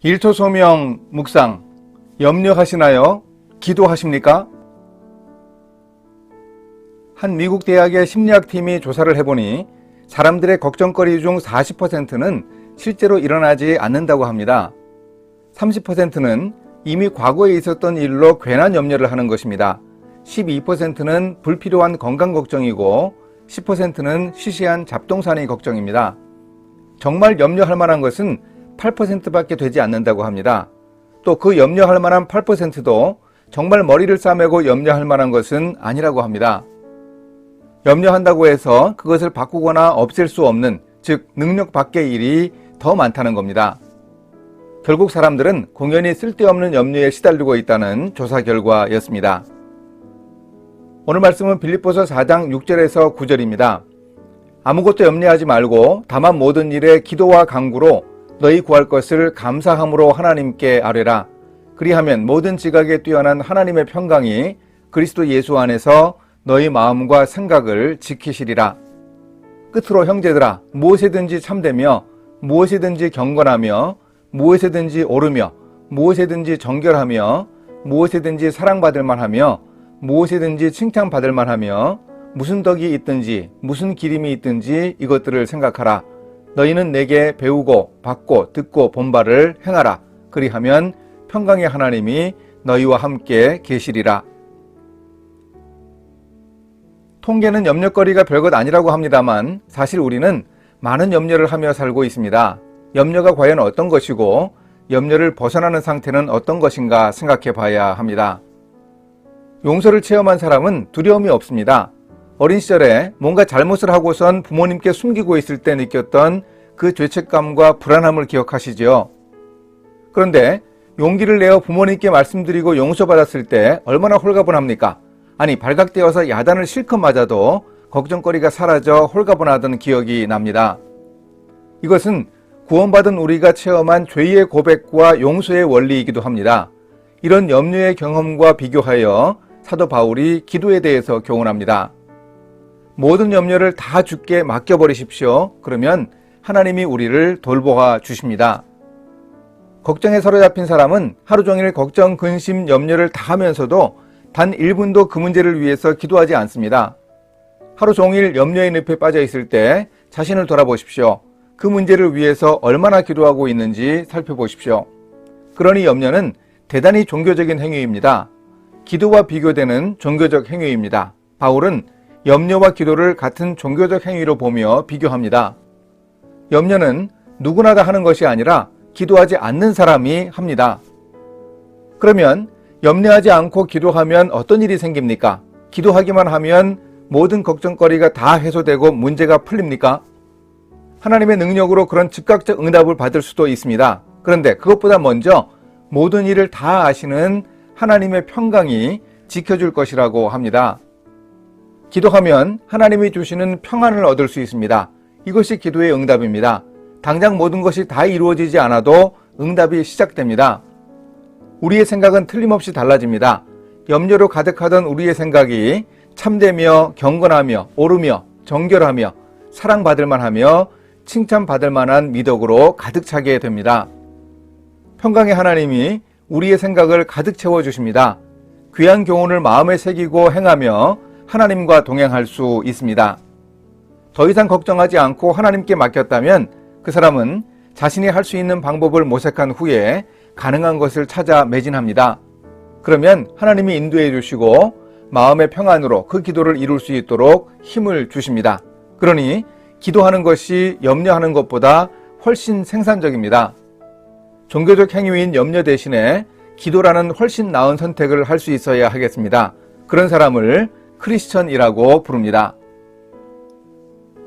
일토 소명 묵상 염려하시나요? 기도하십니까? 한 미국 대학의 심리학팀이 조사를 해보니 사람들의 걱정거리 중 40%는 실제로 일어나지 않는다고 합니다. 30%는 이미 과거에 있었던 일로 괜한 염려를 하는 것입니다. 12%는 불필요한 건강 걱정이고 10%는 시시한 잡동사니 걱정입니다. 정말 염려할 만한 것은 8%밖에 되지 않는다고 합니다. 또 그 염려할 만한 8%도 정말 머리를 싸매고 염려할 만한 것은 아니라고 합니다. 염려한다고 해서 그것을 바꾸거나 없앨 수 없는, 즉, 능력 밖의 일이 더 많다는 겁니다. 결국 사람들은 공연히 쓸데없는 염려에 시달리고 있다는 조사 결과였습니다. 오늘 말씀은 빌립보서 4장 6절에서 9절입니다. 아무것도 염려하지 말고 다만 모든 일에 기도와 간구로 너희 구할 것을 감사함으로 하나님께 아뢰라. 그리하면 모든 지각에 뛰어난 하나님의 평강이 그리스도 예수 안에서 너희 마음과 생각을 지키시리라. 끝으로 형제들아 무엇이든지 참되며 무엇이든지 경건하며 무엇이든지 오르며 무엇이든지 정결하며 무엇이든지 사랑받을 만하며 무엇이든지 칭찬받을 만하며 무슨 덕이 있든지 무슨 기림이 있든지 이것들을 생각하라. 너희는 내게 배우고 받고 듣고 본 바를 행하라. 그리하면 평강의 하나님이 너희와 함께 계시리라. 통계는 염려거리가 별것 아니라고 합니다만 사실 우리는 많은 염려를 하며 살고 있습니다. 염려가 과연 어떤 것이고 염려를 벗어나는 상태는 어떤 것인가 생각해 봐야 합니다. 용서를 체험한 사람은 두려움이 없습니다. 어린 시절에 뭔가 잘못을 하고선 부모님께 숨기고 있을 때 느꼈던 그 죄책감과 불안함을 기억하시지요. 그런데 용기를 내어 부모님께 말씀드리고 용서받았을 때 얼마나 홀가분합니까? 아니 발각되어서 야단을 실컷 맞아도 걱정거리가 사라져 홀가분하던 기억이 납니다. 이것은 구원받은 우리가 체험한 죄의 고백과 용서의 원리이기도 합니다. 이런 염려의 경험과 비교하여 사도 바울이 기도에 대해서 교훈합니다. 모든 염려를 다 주께 맡겨버리십시오. 그러면 하나님이 우리를 돌보아 주십니다. 걱정에 사로잡힌 사람은 하루 종일 걱정, 근심, 염려를 다 하면서도 단 1분도 그 문제를 위해서 기도하지 않습니다. 하루 종일 염려의 늪에 빠져 있을 때 자신을 돌아보십시오. 그 문제를 위해서 얼마나 기도하고 있는지 살펴보십시오. 그러니 염려는 대단히 종교적인 행위입니다. 기도와 비교되는 종교적 행위입니다. 바울은 염려와 기도를 같은 종교적 행위로 보며 비교합니다. 염려는 누구나 다 하는 것이 아니라 기도하지 않는 사람이 합니다. 그러면 염려하지 않고 기도하면 어떤 일이 생깁니까? 기도하기만 하면 모든 걱정거리가 다 해소되고 문제가 풀립니까? 하나님의 능력으로 그런 즉각적 응답을 받을 수도 있습니다. 그런데 그것보다 먼저 모든 일을 다 아시는 하나님의 평강이 지켜줄 것이라고 합니다. 기도하면 하나님이 주시는 평안을 얻을 수 있습니다. 이것이 기도의 응답입니다. 당장 모든 것이 다 이루어지지 않아도 응답이 시작됩니다. 우리의 생각은 틀림없이 달라집니다. 염려로 가득하던 우리의 생각이 참되며 경건하며 오르며 정결하며 사랑받을 만하며 칭찬받을 만한 미덕으로 가득 차게 됩니다. 평강의 하나님이 우리의 생각을 가득 채워 주십니다. 귀한 교훈을 마음에 새기고 행하며 하나님과 동행할 수 있습니다. 더 이상 걱정하지 않고 하나님께 맡겼다면 그 사람은 자신이 할 수 있는 방법을 모색한 후에 가능한 것을 찾아 매진합니다. 그러면 하나님이 인도해 주시고 마음의 평안으로 그 기도를 이룰 수 있도록 힘을 주십니다. 그러니 기도하는 것이 염려하는 것보다 훨씬 생산적입니다. 종교적 행위인 염려 대신에 기도라는 훨씬 나은 선택을 할 수 있어야 하겠습니다. 그런 사람을 크리스천이라고 부릅니다.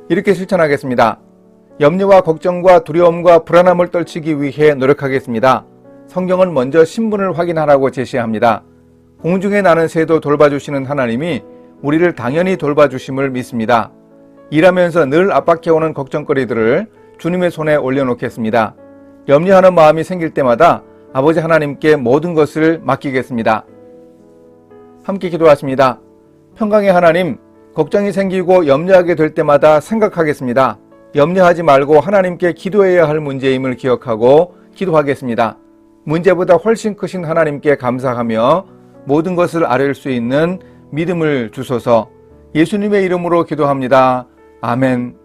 이렇게 실천하겠습니다. 염려와 걱정과 두려움과 불안함을 떨치기 위해 노력하겠습니다. 성경은 먼저 신분을 확인하라고 제시합니다. 공중에 나는 새도 돌봐주시는 하나님이 우리를 당연히 돌봐주심을 믿습니다. 일하면서 늘 압박해오는 걱정거리들을 주님의 손에 올려놓겠습니다. 염려하는 마음이 생길 때마다 아버지 하나님께 모든 것을 맡기겠습니다. 함께 기도하십니다. 평강의 하나님, 걱정이 생기고 염려하게 될 때마다 생각하겠습니다. 염려하지 말고 하나님께 기도해야 할 문제임을 기억하고 기도하겠습니다. 문제보다 훨씬 크신 하나님께 감사하며 모든 것을 아뢰을 수 있는 믿음을 주소서 예수님의 이름으로 기도합니다. 아멘.